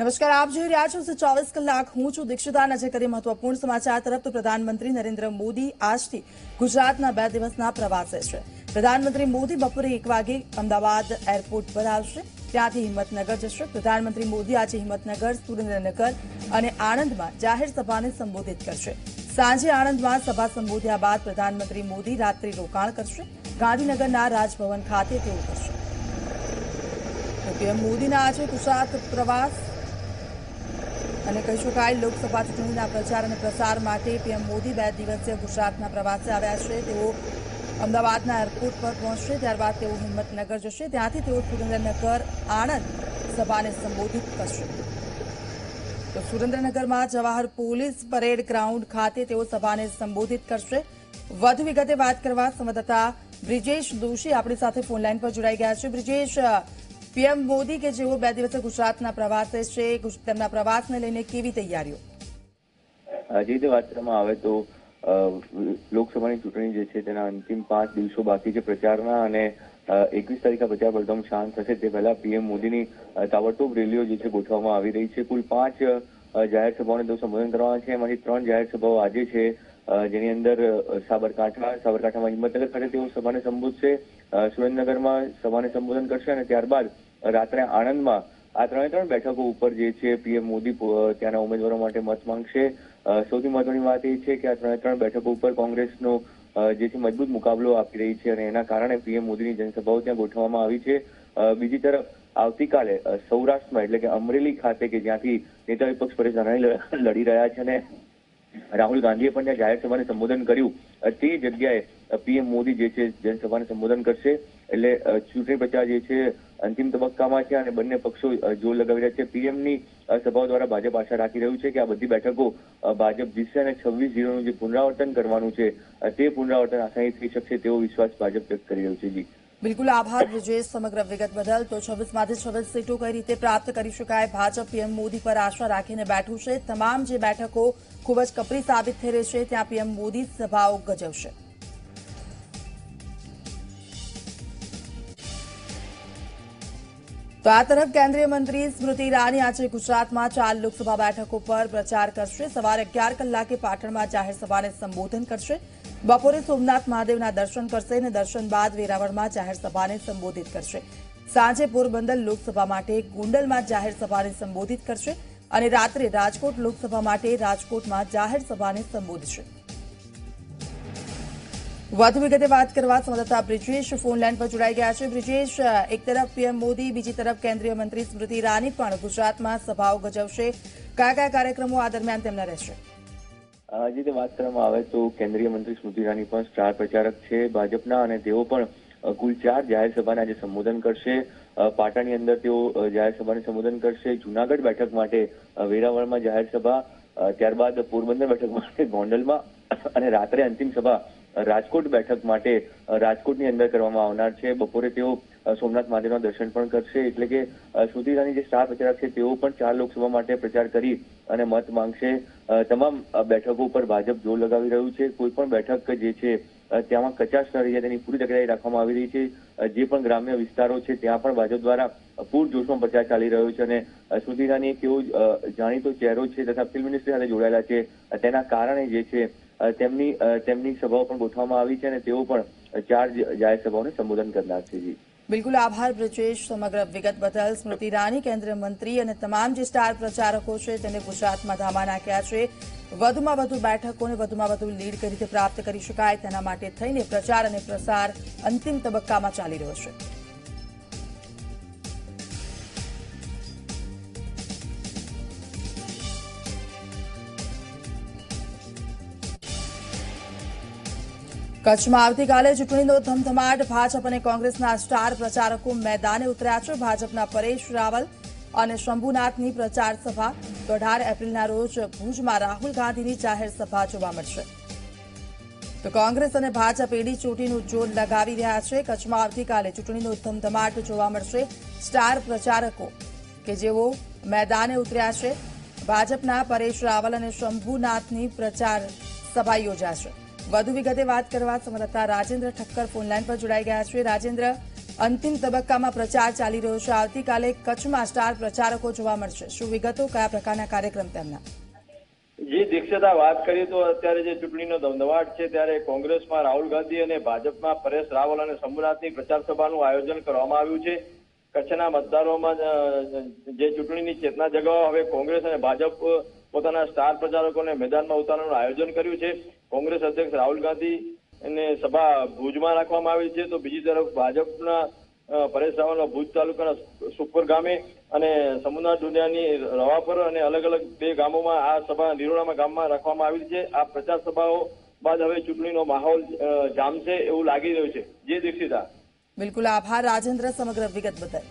નમસ્કાર, આપ જોઈ રહ્યા છો ચોવીસ કલાક. હું છું દીક્ષિતા નજર કરી મહત્વપૂર્ણ સમાચાર તરફ તો પ્રધાનમંત્રી નરેન્દ્ર મોદી આજથી ગુજરાતના બે દિવસના પ્રવાસે છે. પ્રધાનમંત્રી મોદી બપોરે એક વાગે અમદાવાદ એરપોર્ટ પર આવશે. ત્યાંથી હિંમતનગર જશે. પ્રધાનમંત્રી મોદી આજે હિંમતનગર, સુરેન્દ્રનગર અને આણંદમાં જાહેર સભાને સંબોધિત કરશે. સાંજે આણંદમાં સભા સંબોધ્યા બાદ પ્રધાનમંત્રી મોદી રાત્રિ રોકાણ કરશે. ગાંધીનગરના રાજભવન ખાતે તેઓ કરશે. પીએમ મોદીના આજે ગુજરાત પ્રવાસ અને કહી શકાય, લોકસભા ચૂંટણીના પ્રચાર અને પ્રસાર માટે પીએમ મોદી બે દિવસીય ગુજરાતના પ્રવાસે આવ્યા છે. તેઓ અમદાવાદના એરપોર્ટ પર પહોંચશે, ત્યારબાદ તેઓ હિંમતનગર જશે. ત્યાંથી તેઓ સુરેન્દ્રનગર આણંદ સભાને સંબોધિત કરશે. તો સુરેન્દ્રનગરમાં જવાહર પોલીસ પરેડ ગ્રાઉન્ડ ખાતે તેઓ સભાને સંબોધિત કરશે. વધુ વિગતે વાત કરવા સંવાદદાતા બ્રિજેશ દોશી આપણી સાથે ફોનલાઈન પર જોડાઈ ગયા છે. બ્રિજેશ પીએમ મોદી કે જેઓ બે દિવસે ગુજરાતના પ્રવાસે છે તેમના પ્રવાસને લઈને કેવી તૈયારીઓ? જે રીતે વાત કરવામાં આવે તો લોકસભાની ચૂંટણી જે છે તેના અંતિમ પાંચ દિવસો બાકી છે પ્રચારના અને એકવીસ તારીખે પ્રચાર પડધમ શાંત થશે. તે પહેલા પીએમ મોદીની તાબડતોબ રેલીઓ જે છે ગોઠવવામાં આવી રહી છે. કુલ પાંચ જાહેર સભાઓને તેઓ સંબોધન કરવાના છે. એમાંથી ત્રણ જાહેર સભાઓ આજે છે જેની અંદર સાબરકાંઠા, સાબરકાંઠામાં હિંમતનગર ખાતે તેઓ સભાને સંબોધશે. સુરેન્દ્રનગરમાં સભાને સંબોધન કરશે અને ત્યારબાદ રાત્રે આણંદમાં આ ત્રણે ત્રણ બેઠકો ઉપર જે છે પીએમ મોદી ત્યાંના ઉમેદવારો માટે મત માંગશે. સૌથી મહત્વની વાત એ છે કે આ ત્રણે ત્રણ બેઠકો ઉપર કોંગ્રેસનો જે છે મજબૂત મુકાબલો આપી રહી છે અને એના કારણે પીએમ મોદીની જનસભાઓ ત્યાં ગોઠવવામાં આવી છે. બીજી તરફ આવતીકાલે સૌરાષ્ટ્રમાં એટલે કે અમરેલી ખાતે કે જ્યાંથી નેતા વિપક્ષ પરેશ ધાનાણી લડી રહ્યા છે અને રાહુલ ગાંધીએ પણ ત્યાં જાહેર સભાને સંબોધન કર્યું. તે જગ્યાએ પીએમ મોદી જે છે જનસભાને સંબોધન કરશે. એટલે ચૂંટણી પ્રચાર જે છે અંતિમ તબક્કામાં છે અને બંને પક્ષો જોર લગાવી રહ્યા છે. પીએમની સભાઓ દ્વારા ભાજપ આશા રાખી રહ્યું છે કે આ બધી બેઠકો ભાજપ જીતશે અને છવ્વીસ જીરોનું જે પુનરાવર્તન કરવાનું છે તે પુનરાવર્તન આસાની થઈ શકશે તેવો વિશ્વાસ ભાજપ વ્યક્ત કરી રહ્યું છે. જી. બિલકુલ આભાર વિજય સમગ્ર વિગત બદલ. તો છવ્વીસમાંથી છવ્વીસ સીટો કઈ રીતે પ્રાપ્ત કરી શકાય? ભાજપ પીએમ મોદી પર આશા રાખીને બેઠું છે. તમામ જે બેઠકો ખૂબ જ કપરી સાબિત થઈ રહી છે. ત્યાં પીએમ મોદી સભાઓ ગજવશે. તો આ તરફ કેન્દ્રીય મંત્રી સ્મૃતિ ઈરાની આજે ગુજરાતમાં ચાર લોકસભા બેઠકો પર પ્રચાર કરશે. સવારે અગિયાર કલાકે પાટણમાં જાહેર સભાને સંબોધન કરશે. બપોરે સોમનાથ મહાદેવના દર્શન કરશે અને દર્શન બાદ વેરાવળમાં જાહેર સભાને સંબોધિત કરશે. સાંજે પોરબંદર લોકસભા માટે ગુંડલમાં જાહેર સભાને સંબોધિત કરશે અને રાત્રે રાજકોટ લોકસભા માટે રાજકોટમાં જાહેર સભાને સંબોધશે. વધુ વિગતે વાત કરવા સંવાદદાતા બ્રિજેશ ફોન લાઈન પર જોડાઈ ગયા છે બ્રિજેશ એક તરફ પીએમ મોદી બીજી તરફ કેન્દ્રીય મંત્રી સ્મૃતિ ઈરાની પણ ગુજરાતમાં સભાઓ ગજવશે કયા કયા કાર્યક્રમો આ દરમિયાન તેમના રહેશે? જે રીતે વાત કરવામાં આવે તો કેન્દ્રીય મંત્રી સ્મૃતિ ઈરાની પણ સ્ટાર પ્રચારક છે. ભાજપના અને તેઓ પણ કુલ ચાર જાહેર સભાને આજે સંબોધન કરશે. પાટણની અંદર તેઓ જાહેર સભાને સંબોધન કરશે. જુનાગઢ બેઠક માટે વેરાવળમાં જાહેર સભા ત્યારબાદ પોરબંદર બેઠક માટે ગોંડલમાં, અને રાત્રે અંતિમ સભા રાજકોટ બેઠક માટે રાજકોટની અંદર કરવામાં આવનાર છે. બપોરે તેઓ સોમનાથ મહાદેવના દર્શન પણ કરશે. એટલે કે સુધીરાની જે સ્ટાર પ્રચારક છે, તેઓ પણ ચાર લોકસભા માટે પ્રચાર કરી અને મત માંગશે. તમામ બેઠકો ઉપર ભાજપ જોર લગાવી રહ્યું છે. કોઈ પણ બેઠક જે છે ત્યાં કચાશ ન રહી જાય તેની પૂરી તકેદારી રાખવામાં આવી રહી છે. જે પણ ગ્રામ્ય વિસ્તારો છે, ત્યાં પણ ભાજપ દ્વારા પૂરજોશમાં પ્રચાર ચાલી રહ્યો છે અને સુધીરાની એક એવો જાણીતો ચહેરો છે તથા ફિલ્મ ઇન્ડસ્ટ્રી સાથે જોડાયેલા છે. તેના કારણે જે છે તેમની તેમની સભાઓ પણ ગોઠવવામાં આવી છે અને તેઓ પણ ચાર જાહેર સભાઓને સંબોધન કરનાર છે જી. બિલકુલ આભાર બ્રિજેશ, સમગ્ર વિગત બદલ. સ્મૃતિ ઈરાની, કેન્દ્રીય મંત્રી અને તમામ જે સ્ટાર પ્રચારકો છે, તેને ગુજરાતમાં ધામા નાખ્યા છે. વધુમાં વધુ બેઠકોને વધુમાં વધુ લીડ કરી રીતે પ્રાપ્ત કરી શકાય તેના માટે થઈને પ્રચાર અને પ્રસાર અંતિમ તબક્કામાં ચાલી રહ્યો છે. કચ્છમાં આવતીકાલે ચૂંટણીનો ધમધમાટ. ભાજપ અને કોંગ્રેસના સ્ટાર પ્રચારકો મેદાને ઉતર્યા છે. ભાજપના પરેશ રાવલ અને શંભુનાથની પ્રચાર સભા. તો અઢાર એપ્રિલના રોજ ભુજમાં રાહુલ ગાંધીની જાહેર સભા જોવા મળશે. તો કોંગ્રેસ અને ભાજપ એડી ચોટીનું જોર લગાવી રહ્યા છે. કચ્છમાં આવતીકાલે ચૂંટણીનો ધમધમાટ જોવા મળશે. સ્ટાર પ્રચારકો કે જેઓ મેદાને ઉતર્યા છે. ભાજપના પરેશ રાવલ અને શંભુનાથની પ્રચાર સભા યોજાશે. વધુ વિગતે વાત કરવા સંવાદદાતા રાજેન્દ્ર ઠક્કર ફોનલાઈન પર જોડાઈ ગયા છે. રાજેન્દ્ર, અંતિમ તબક્કામાં પ્રચાર ચાલી રહ્યો છે. આવતીકાલે કચ્છમાં સ્ટાર પ્રચારકો જોવા મળશે. શું વિગતો, કયા પ્રકારના કાર્યક્રમ તેમના? જી, દીક્ષિતા વાત કરીએ તો અત્યારે જે ચૂંટણીનો ધમધમાટ છે, ત્યારે કોંગ્રેસમાં રાહુલ ગાંધી અને ભાજપમાં પરેશ રાવલ અને શંભુનાથની પ્રચાર સભાનું આયોજન કરવામાં આવ્યું છે. કચ્છના મતદારોમાં જે ચૂંટણીની ચેતના જગાવવા હવે કોંગ્રેસ અને ભાજપ પોતાના સ્ટાર પ્રચારકોને મેદાનમાં ઉતારવાનું આયોજન કર્યું છે. કોંગ્રેસ અધ્યક્ષ રાહુલ ગાંધી અને સભા ભુજમાં રાખવામાં આવી છે. તો બીજી તરફ ભાજપના પરેશ રાવલના ભુજ તાલુકાના સુપર ગામે અને સમુદ્ર દુનિયાની રવાપર અને અલગ અલગ બે ગામોમાં આ સભા નિરોડામાં ગામમાં રાખવામાં આવી છે. આ પ્રચાર સભાઓ બાદ હવે ચૂંટણીનો માહોલ જામશે એવું લાગી રહ્યું છે. જે દીક્ષિતા. બિલકુલ આભાર રાજેન્દ્ર સમગ્ર વિગત બદલ.